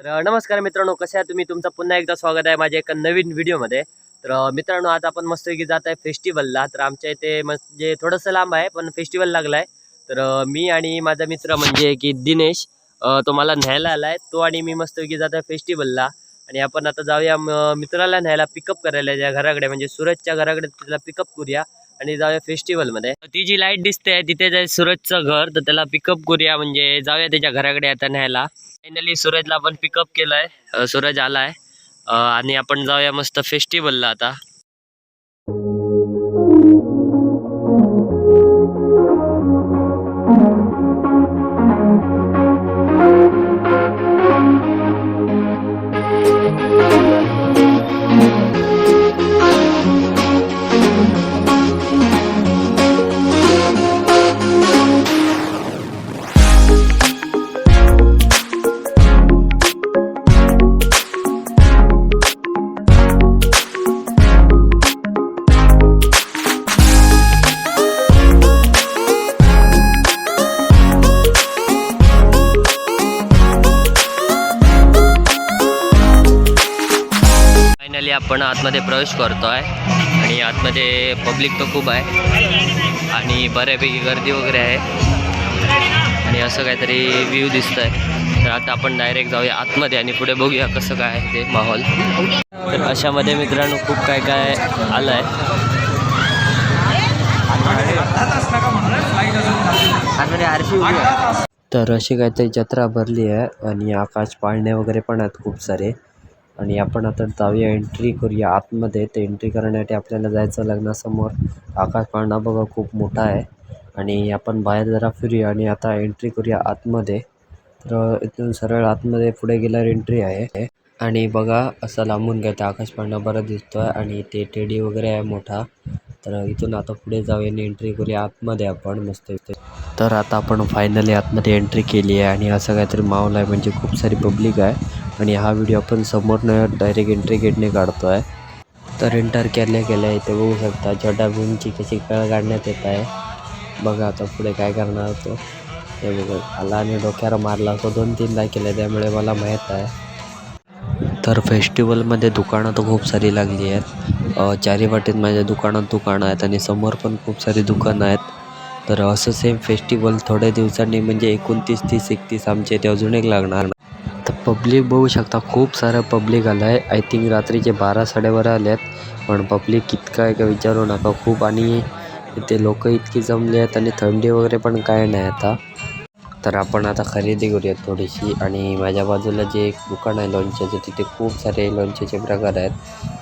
तर नमस्कार मित्रांनो कसे आहे तुम्ही? तुमचं पुन्हा एकदा स्वागत आहे माझ्या एका नवीन व्हिडिओमध्ये. तर मित्रांनो आज आपण मस्तपैकी जात आहे फेस्टिवलला. तर आमच्या इथे म्हणजे थोडंसं लांब आहे पण फेस्टिवल लागला आहे तर मी आणि माझा मित्र म्हणजे की दिनेश तो मला न्यायला आला आहे तो आणि मी मस्तपैकी जात आहे फेस्टिवलला. आणि आपण आता जाऊया मित्राला न्यायला पिकअप करायला त्या घराकडे म्हणजे सूरजच्या घराकडे त्याला पिकअप करूया. आणि जाऊया फेस्टिवलमध्ये ती जी लाइट दिसते तिथे जाय सूरजचं घर तर त्याला पिकअप करूया म्हणजे जाऊया त्याच्या घराकडे आता न्यायला. फायनली सूरजला आपण पिकअप केलंय. सूरज आलाय. आणि आपण जाऊया मस्त फेस्टिवलला आता. फायनली आपण आतमध्ये प्रवेश करतोय. आणि आतमध्ये पब्लिक तर खूप आहे. आणि बऱ्यापैकी गर्दी वगैरे आहे. आणि असं काहीतरी व्ह्यू दिसतंय. तर आता आपण डायरेक्ट जाऊया आतमध्ये आणि पुढे बघूया कसं काय आहे ते माहोल. तर अशामध्ये मित्रांनो खूप काय काय आलं आहे. तर अशी काहीतरी जत्रा भरली आहे. आणि आकाश पाळणे वगैरे पण आहेत खूप सारे. आणि आपण आता जाऊया एंट्री करूया. आतमध्ये ते एंट्री करण्यासाठी आपल्याला जायचं लग्नासमोर. आकाश पाळणा बघा खूप मोठा आहे. आणि आपण बाहेर जरा फिरूया आणि आता एंट्री करूया आतमध्ये. तर इथून सरळ आतमध्ये पुढे गेल्यावर एंट्री आहे. आणि बघा असं लांबून घ्या ते आकाश पाळणा बरं दिसतोय. आणि ते टेडी वगैरे आहे मोठा. तर इथून आता पुढे जाऊया आणि एंट्री करूया आतमध्ये आपण. मस्त इथे तर आता आपण फायनली आतमध्ये एंट्री केली आहे आणि असं काहीतरी माहोल आहे म्हणजे खूप सारी पब्लिक आहे. आणि हा व्हिडिओ आपण समोरनं डायरेक्ट एंट्री गेटने काढतो आहे. तर एंटर केल्या गेल्या इथे बघू शकता जटाभूमची कशी कळ काढण्यात येत आहे. बघा आता पुढे काय करणार होतो हे बघा आला आणि डोक्यावर मारला तो दोन तीनदा केलं त्यामुळे मला माहीत आहे. तर फेस्टिवलमध्ये दुकानं तर खूप सारी लागली आहेत. चारी वाटेत माझ्या दुकानात दुकानं आहेत आणि समोर पण खूप सारी दुकानं आहेत. तर असं सेम फेस्टिवल थोड्या दिवसांनी म्हणजे एकोणतीस तीस एकतीस आमच्या इथे अजून एक लागणार. तर पब्लिक बघू शकता खूप सारं पब्लिक आलं आहे आय थिंक रात्रीचे बारा साडेबारा आले आहेत पण पब्लिक कितका आहे का विचारू नका. खूप आणि इथे लोक इतकी जमली आहेत आणि थंडी वगैरे पण काय नाही आता. तर आपण आता खरेदी करूयात थोडीशी. आणि माझ्या बाजूला जे एक दुकान आहे लोणच्याचं तिथे खूप सारे लोणच्याचे प्रकार आहेत.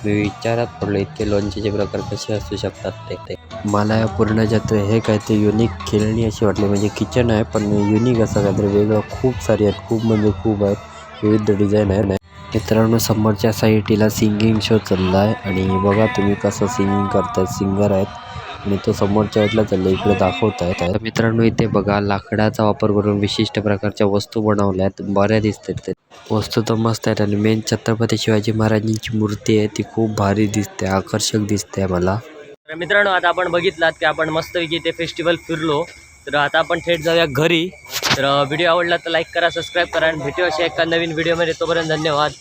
मी विचारात पडलो इतके लोणच्याचे प्रकार कसे असू शकतात ते ते मला या पूर्ण जत्रे हे काय ते युनिक खेळणी अशी वाटली. म्हणजे किचन आहे पण युनिक असं काहीतरी वेगळं. खूप सारी आहेत. खूप म्हणजे खूप आहेत. विविध डिझाईन आहे मित्रांनो समोरच्या साईटीला सिंगिंग शो चालला आहे आणि बघा तुम्ही कसं सिंगिंग करतायत सिंगर आहेत. आणि तो समोरच्या साईडला चालला इकडे दाखवत आहेत मित्रांनो इथे बघा लाकडाचा वापर करून विशिष्ट प्रकारच्या वस्तू बनवल्या आहेत. बऱ्या दिसतात ते. वस्तू तर मस्त आहेत. आणि मेन छत्रपती शिवाजी महाराजांची मूर्ती आहे. ती खूप भारी दिसते. आकर्षक दिसते मला. तर मित्रांनो आता आपण बघितलात की आपण मस्तपैकी ते फेस्टिवल फिरलो. तर आता आपण थेट जाऊया घरी. तर व्हिडिओ आवडला तर लाईक करा सबस्क्राईब करा आणि भेटू अशा एका नवीन व्हिडिओमध्ये तोपर्यंत धन्यवाद.